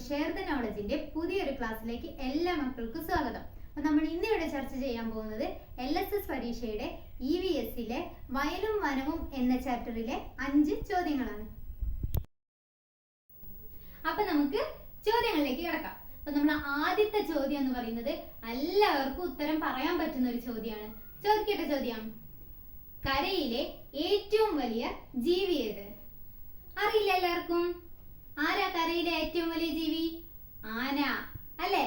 Share the നോളജിന്റെ പുതിയൊരു ക്ലാസ്സിലേക്ക് എല്ലാ മക്കൾക്കും സ്വാഗതം. അപ്പൊ നമ്മൾ ഇന്നിവിടെ ചർച്ച ചെയ്യാൻ പോകുന്നത് എൽ എസ് എസ് പരീക്ഷയുടെ ഇ വി എസിലെ വയലും വനവും എന്ന ചാപ്റ്ററിലെ അഞ്ച് ചോദ്യങ്ങളാണ്. അപ്പൊ നമുക്ക് ചോദ്യങ്ങളിലേക്ക് കിടക്കാം. അപ്പൊ നമ്മൾ ആദ്യത്തെ ചോദ്യം എന്ന് പറയുന്നത് എല്ലാവർക്കും ഉത്തരം പറയാൻ പറ്റുന്ന ഒരു ചോദ്യമാണ്. ചോദിക്കട്ടെ ചോദ്യം. കരയിലെ ഏറ്റവും വലിയ ജീവി ഏത്? അറിയില്ല എല്ലാവർക്കും. ആരാ കരയിലെ ഏറ്റവും വലിയ ജീവി ആന അല്ലേ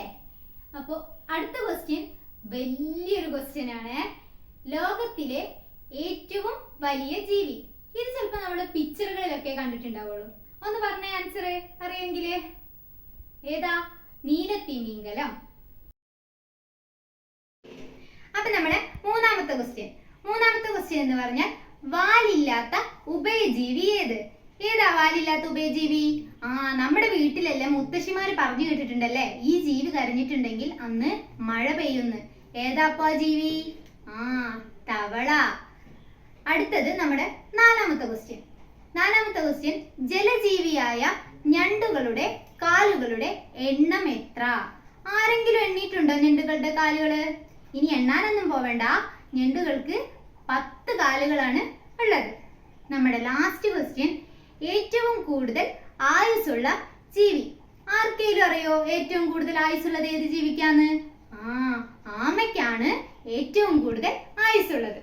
അപ്പോ അടുത്ത ക്വസ്റ്റ്യൻ വലിയൊരു ക്വസ്റ്റ്യൻ ആണ്. ലോകത്തിലെ ഏറ്റവും വലിയ ജീവി. ഇത് ചിലപ്പോൾ നമ്മൾ പിക്ചറുകളിലൊക്കെ കണ്ടിട്ടുണ്ടാവുള്ളൂ. ഒന്ന് പറഞ്ഞ ആൻസർ അറിയെങ്കിൽ. ഏതാ? നീലത്തിമിംഗലം. അപ്പൊ നമ്മുടെ മൂന്നാമത്തെ ക്വസ്റ്റ്യൻ മൂന്നാമത്തെ ക്വസ്റ്റ്യൻ എന്ന് പറഞ്ഞാൽ വാലില്ലാത്ത ഉഭയജീവി ഏത്? ഏതാ? വാലില്ലാത്ത ഉഭയജീവി. ആ നമ്മുടെ വീട്ടിലല്ലേ മുത്തശ്ശിമാര് പറഞ്ഞു കേട്ടിട്ടുണ്ടല്ലേ? ഈ ജീവി കരഞ്ഞിട്ടുണ്ടെങ്കിൽ അന്ന് മഴ പെയ്യുന്നു. ഏതാപ്പോ ജീവി? ആ തവള. അടുത്തത് നമ്മുടെ നാലാമത്തെ ക്വസ്റ്റ്യൻ നാലാമത്തെ ക്വസ്റ്റ്യൻ ജലജീവിയായ ഞണ്ടുകളുടെ കാലുകളുടെ എണ്ണം എത്ര? ആരെങ്കിലും എണ്ണിയിട്ടുണ്ടോ ഞണ്ടുകളുടെ കാലുകൾ? ഇനി എണ്ണാനൊന്നും പോവേണ്ട. ഞണ്ടുകൾക്ക് പത്ത് കാലുകളാണ് ഉള്ളത്. നമ്മുടെ ലാസ്റ്റ് ക്വസ്റ്റ്യൻ ഏറ്റവും കൂടുതൽ ആയുസ്സുള്ള ജീവി. ആർക്കെങ്കിലും അറിയോ ഏറ്റവും കൂടുതൽ ആയുസ്സുള്ളത് ഏത് ജീവിക്കാന്ന്? ആ ആമയ്ക്കാണ് ഏറ്റവും കൂടുതൽ ആയുസ്സുള്ളത്.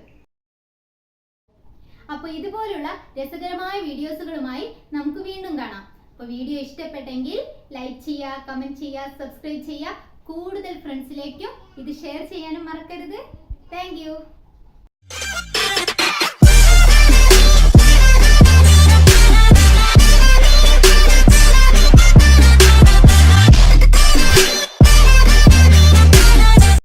അപ്പോൾ ഇതുപോലുള്ള രസകരമായ വീഡിയോസുകളുമായി നമുക്ക് വീണ്ടും കാണാം. അപ്പോൾ വീഡിയോ ഇഷ്ടപ്പെട്ടെങ്കിൽ ലൈക്ക് ചെയ്യുക കമന്റ് ചെയ്യുക സബ്സ്ക്രൈബ് ചെയ്യുക. കൂടുതൽ ഫ്രണ്ട്സിലേക്കും ഇത് ഷെയർ ചെയ്യാനും മറക്കരുത്. താങ്ക്